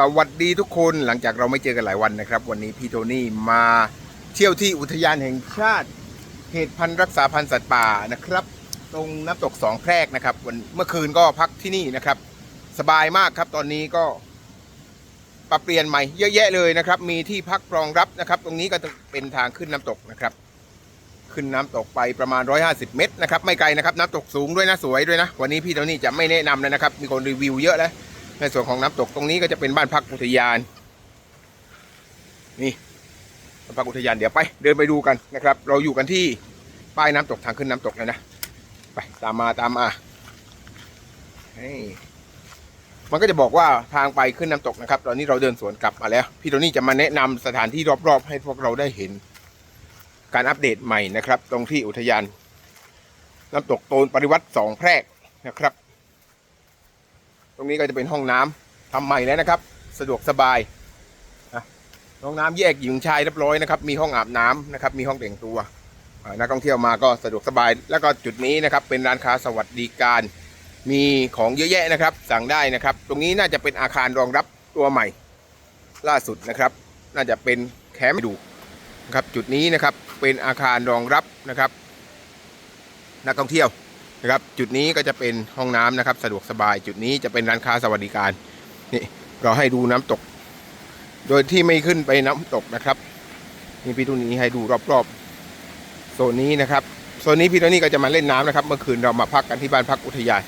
สวัสดีทุกคนหลังจากเราไม่เจอกันหลายวันนะครับ วันนี้พี่โทนี่มาเที่ยวที่อุทยานแห่งชาติเขตพันธุ์รักษาพันธุ์สัตว์ป่านะครับ ตรงน้ำตกสองแพรกนะครับ วันเมื่อคืนก็พักที่นี่นะครับ สบายมากครับตอนนี้ก็ปรับเปลี่ยนใหม่เยอะแยะเลยนะครับ มีที่พักรองรับนะครับ ตรงนี้ก็จะเป็นทางขึ้นน้ำตกนะครับ ขึ้นน้ำตกไปประมาณ 150 เมตรนะครับ ไม่ไกลนะครับ น้ำตกสูงด้วยนะสวยด้วยนะ วันนี้พี่โทนี่จะไม่แนะนำแล้วนะครับ มีคนรีวิวเยอะแล้ว ในส่วนของน้ำตกตรงนี้ก็จะเป็นบ้านพักอุทยาน นี่บ้านพักอุทยานเดี๋ยวไป เดินไปดูกันนะครับ เราอยู่กันที่ป้ายน้ำตกทางขึ้นน้ำตกแล้วนะไปตามมาตามมาเฮ้ยมันก็จะบอกว่าทางไปขึ้นน้ำตกนะครับ ตอนนี้เราเดินสวนกลับมาแล้ว พี่โทนี่จะมาแนะนำสถานที่รอบๆ ให้พวกเราได้เห็น การอัปเดตใหม่นะครับ ตรงที่อุทยาน น้ำตกโตนปริวัติสองแพรกนะครับ ตรงนี้ก็จะเป็นห้องน้ำทำใหม่แล้วนะครับ สะดวกสบายห้องน้ำแยกหญิงชายเรียบร้อยนะครับ มีห้องอาบน้ำนะครับ มีห้องแต่งตัวนักท่องเที่ยวมาก็สะดวกสบาย แล้วก็จุดนี้นะครับ เป็นร้านค้าสวัสดิการ มีของเยอะแยะนะครับ สั่งได้นะครับ ตรงนี้น่าจะเป็นอาคารรองรับตัวใหม่ ล่าสุดนะครับ น่าจะเป็นแคมป์ดูนะครับจุดนี้นะครับเป็นอาคารรองรับนะครับ นักท่องเที่ยว นะครับจุดนี้ก็จะเป็นห้องน้ำนะครับ สะดวกสบาย จุดนี้จะเป็นร้านค้าสวัสดิการนี่เราให้ดูน้ำตก โดยที่ไม่ขึ้นไปน้ำตกนะครับนี่พี่ตุนี้ให้ดูรอบๆโซนนี้นะครับโซนนี้พี่ตุนี้ก็จะมาเล่นน้ำนะครับ เมื่อคืนเรามาพักกันที่บ้านพักอุทยาน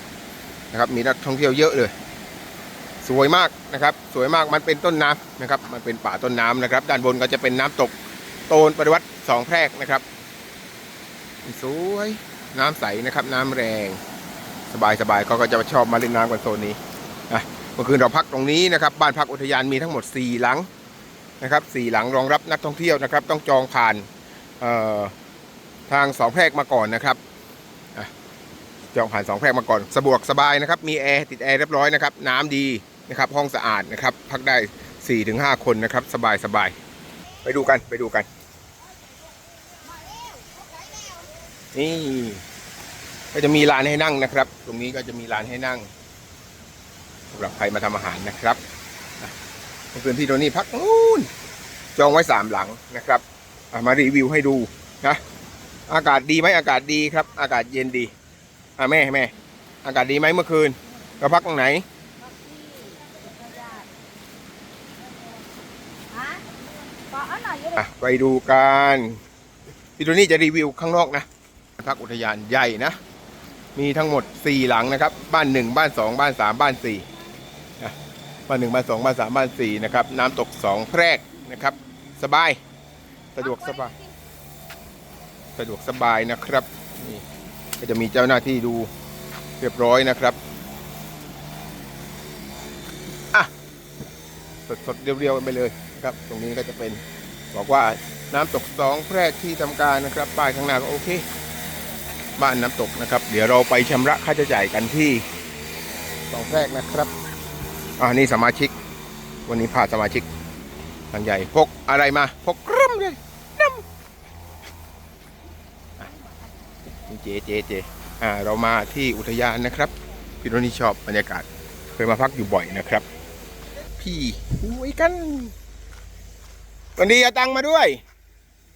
นะครับ มีนักท่องเที่ยวเยอะเลย สวยมากนะครับ สวยมากมันเป็นต้นน้ำนะครับ มันเป็นป่าต้นน้ำนะครับ ด้านบนก็จะเป็นน้ำตกโตนปฏิวัติสองแพรกนะครับสวย น้ำใสนะครับ น้ำแรง สบายสบายเขาก็จะชอบมาเล่นน้ำกันโซนนี้นะเมื่อคืนเราพักตรงนี้นะครับ บ้านพักอุทยานมีทั้งหมด 4 หลังนะครับ4หลังรองรับนักท่องเที่ยวนะครับ ต้องจองผ่านทางสองแพรกมาก่อนนะครับจองผ่านสองแพรกมาก่อนสะดวกสบายนะครับ มีแอร์ติดแอร์เรียบร้อยนะครับ น้ำดีนะครับ ห้องสะอาดนะครับ พักได้4-5 คนนะครับ สบายสบายไปดูกันไปดูกัน นี่ ก็จะมีร้านให้นั่งนะครับ ตรงนี้ก็จะมีร้านให้นั่งสำหรับใครมาทำอาหารนะครับอะเมื่อคืนพี่โทนี่พักนู่นจองไว้สามหลังนะครับอะมารีวิวให้ดูนะ อากาศดีไหมอากาศดีครับ อากาศเย็นดีอะแม่แม่ อากาศดีไหมเมื่อคืนเราพักตรงไหนฮะก็เอาหน่อยอยู่อะไปดูกันพี่โทนี่จะรีวิวข้างนอกนะ พักอุทยานใหญ่นะ มีทั้งหมด 4 หลังนะครับ บ้าน 1 บ้าน 2 บ้าน 3 บ้าน4นะบ้าน 1 บ้าน 2 บ้าน 3 บ้าน4นะครับ น้ำตก 2 แพรกนะครับ สบาย สะดวกสบาย สะดวกสบายนะครับ นี่ก็จะมีเจ้าหน้าที่ดูเรียบร้อยนะครับอะสดๆเรียวๆกันไปเลยนะครับ ตรงนี้ก็จะเป็นบอกว่าน้ำตกสองแพรกที่ทำการนะครับป้ายข้างหน้าก็โอเค บ้านน้ำตกนะครับ เดี๋ยวเราไปชำระค่าใช้จ่ายกันที่สองแพรกนะครับอ่านี่สมาชิก วันนี้พาสมาชิกทางใหญ่พกอะไรมาพกกรึมเลยน้ำอะนี่เจเจเจอ่าเรามาที่อุทยานนะครับพี่โรนี่ชอบบรรยากาศเคยมาพักอยู่บ่อยนะครับ พี่คุยกันวันดีเอาตังค์มาด้วย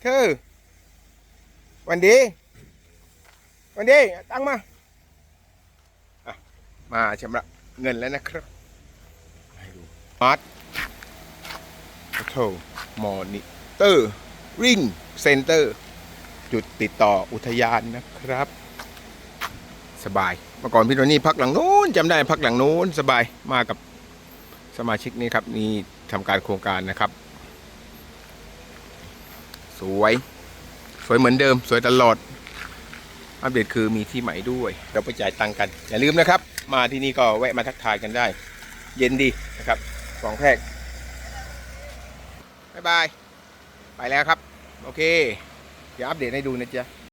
เธอวันดี วันดีตั้งมามาชำระเงินแล้วนะครับให้ดูมาร์ทโทรมอนิเตอร์ริงเซ็นเตอร์ จุดติดต่ออุทยานนะครับ สบายเมื่อก่อนพี่โทนี่พักหลังนู้นจำได้พักหลังนู้นสบายมากับสมาชิกนี่ครับ นี่ทำการโครงการนะครับ สวย สวยเหมือนเดิม สวยตลอด อัปเดตคือมีที่ใหม่ด้วยเราไปจ่ายตังค์กัน อย่าลืมนะครับ มาที่นี่ก็แวะมาทักทายกันได้ เย็นดีนะครับสองแพรกบายบาย ไปแล้วครับ โอเค เดี๋ยวอัปเดตให้ดูนะจ๊ะ